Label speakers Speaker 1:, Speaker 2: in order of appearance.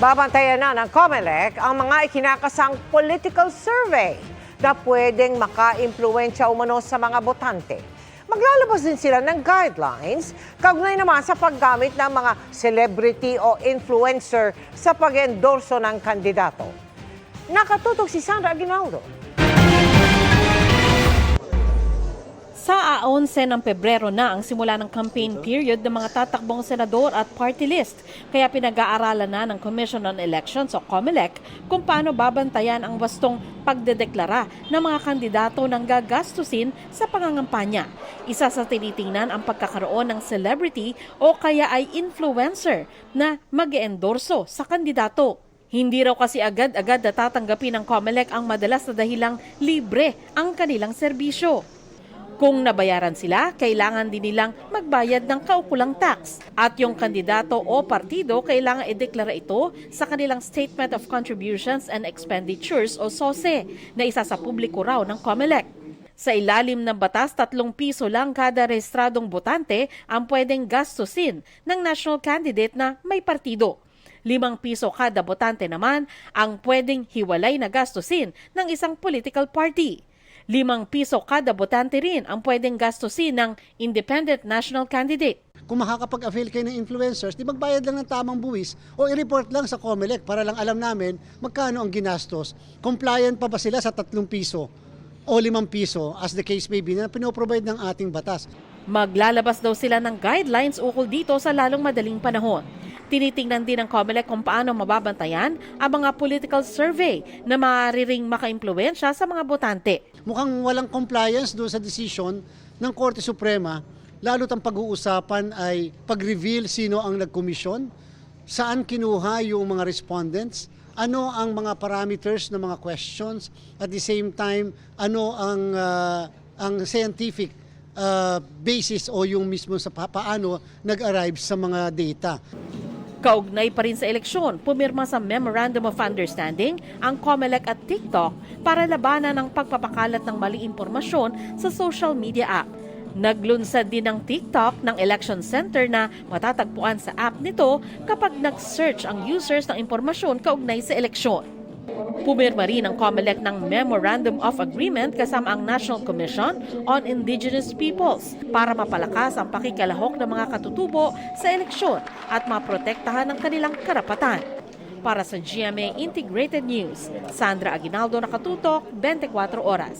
Speaker 1: Babantayan na ng COMELEC ang mga ikinakasang political survey na pwedeng maka-impluensya umano sa mga botante. Maglalabas din sila ng guidelines kaugnay naman sa paggamit ng mga celebrity o influencer sa pag-endorso ng kandidato. Nakatutok si Sandra Aguinaldo.
Speaker 2: Sa A11 ng Pebrero na ang simula ng campaign period ng mga tatakbong senador at party list. Kaya pinag-aaralan na ng Commission on Elections o COMELEC kung paano babantayan ang wastong pagdedeklara ng mga kandidato ng gagastusin sa pangangampanya. Isa sa tinitingnan ang pagkakaroon ng celebrity o kaya ay influencer na mag-endorso sa kandidato. Hindi raw kasi agad-agad natatanggapin ng COMELEC ang madalas na dahilang libre ang kanilang serbisyo. Kung nabayaran sila, kailangan din nilang magbayad ng kaukulang tax. At yung kandidato o partido, kailangan ideklara ito sa kanilang Statement of Contributions and Expenditures o SOSE na isa sa publiko raw ng COMELEC. Sa ilalim ng batas, tatlong piso lang kada rehistradong botante ang pwedeng gastusin ng national candidate na may partido. Limang piso kada botante naman ang pwedeng hiwalay na gastusin ng isang political party. Limang piso kada botante rin ang pwedeng gastusin ng independent national candidate.
Speaker 3: Kung makakapag-avail kayo ng influencers, di magbayad lang ng tamang buwis o i-report lang sa COMELEC para lang alam namin magkano ang ginastos. Compliant pa ba sila sa tatlong piso o limang piso as the case may be na pinoprovide ng ating batas.
Speaker 2: Maglalabas daw sila ng guidelines ukol dito sa lalong madaling panahon. Tinitingnan din ng COMELEC kung paano mababantayan ang mga political survey na maaari ring makaimpluwensya sa mga botante.
Speaker 3: Mukhang walang compliance doon sa decision ng Korte Suprema, lalo't ang pag-uusapan ay pag-reveal sino ang nagkomisyon, saan kinuha yung mga respondents, ano ang mga parameters ng mga questions, at the same time, ano ang, ah, ang scientific ah, basis o yung mismo sa pa- paano nag-arrive sa mga data.
Speaker 2: Kaugnay pa rin sa eleksyon, pumirma sa Memorandum of Understanding ang COMELEC at TikTok para labanan ang pagpapakalat ng mali impormasyon sa social media app. Naglunsad din ng TikTok ng election center na matatagpuan sa app nito kapag nag-search ang users ng impormasyon kaugnay sa eleksyon. Pumirma rin ang COMELEC ng Memorandum of Agreement kasama ang National Commission on Indigenous Peoples para mapalakas ang pakikalahok ng mga katutubo sa eleksyon at maprotektahan ang kanilang karapatan. Para sa GMA Integrated News, Sandra Aguinaldo nakatutok, 24 oras.